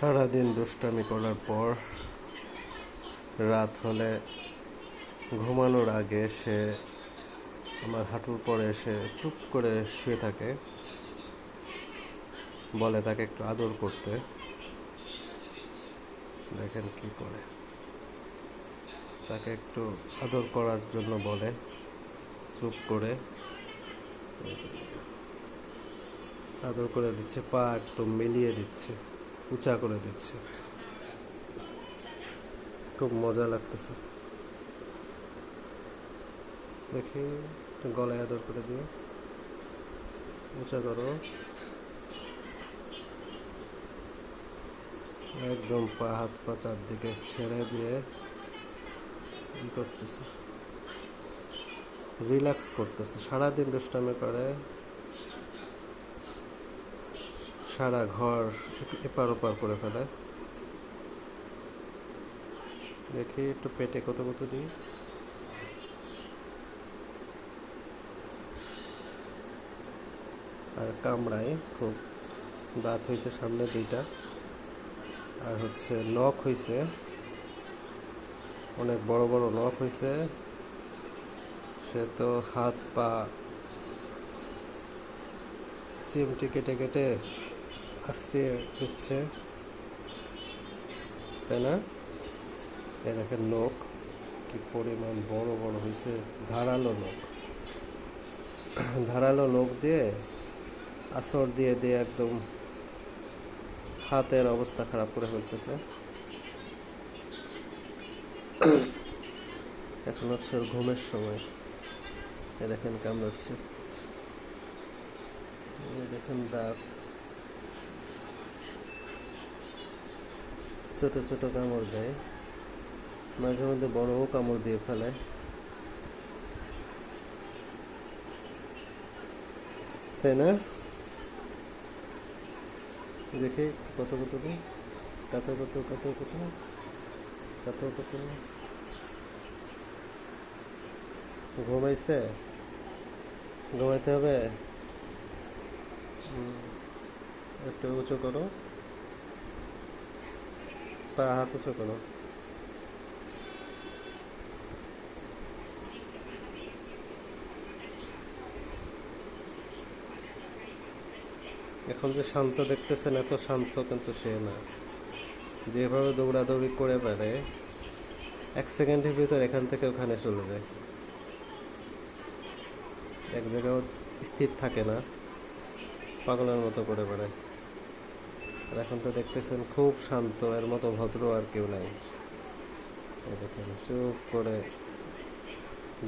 সারাদিন দুষ্টামি করার পর রাত হলে ঘুমানোর আগে সে আমার হাঁটুর পরে এসে চুপ করে শুয়ে থাকে, বলে তাকে একটু আদর করতে। দেখেন কি করে। তাকে একটু আদর করার জন্য বলে, চুপ করে। আদর করে দিচ্ছে, পা একদম মিলিয়ে দিচ্ছে। উঁচা করে দিচ্ছে। খুব মজা লাগতেছে। দেখি গলায় আদর করে দিও। উঁচা করো। একদম পা, হাত পা চারদিকে ছেড়ে দিয়ে ই করতেছে। রিল্যাক্স করতেছে। সারাদিন দুষ্টামি করে। সারা ঘর এপার ওপার করে ফেলে। দেখি একটু পেটে কত কত দিই। আর কামড়ায় খুব দাঁত হয়েছে সামনে দুইটা। আর হচ্ছে নখ হয়েছে। অনেক বড় বড় নখ হয়েছে। সে তো হাত পা চিমটি কেটে কেটে আস্তে হচ্ছে, তাই না? এ দেখেন নখ কি পরিমাণ বড় বড় হয়েছে ধারালো নখ ধারালো নখ দিয়ে, আসর দিয়ে দিয়ে একদম হাতের অবস্থা খারাপ করে ফেলতেছে। এখন হচ্ছে ঘুমের সময়। এ দেখেন কামড়াচ্ছে। এই দেখেন দাঁত। ছোট ছোট কামড় দেয়। মাঝে মধ্যে বড়ও কামড় দিয়ে ফেলে তাই না? দেখি, কত কত দিন? কত কত কত কত? কত কত? ঘুমাইছে? ঘুমাইতে হবে? একটু উঁচু করো। পা হাত উঁচু করো। এখন যে শান্ত দেখতেছেন, এত শান্ত কিন্তু সে না। যেভাবে দৌড়াদৌড়ি করে বেড়ে এক সেকেন্ডের ভিতর এখান থেকে ওখানে চলে যায়। এক জায়গাও স্থির থাকে না, পাগলের মতো করে বেড়ায়। আর এখন তো দেখতেছেন খুব শান্ত, এর মতো ভদ্র আর কেউ নাই। দেখেন, চুপ করে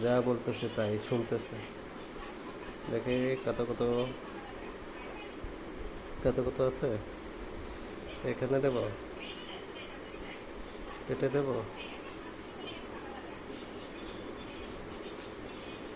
যা বলতেছে তাই শুনতেছে। দেখে কত কত। কত কত আছে? এখানে দেব? এটা দেব?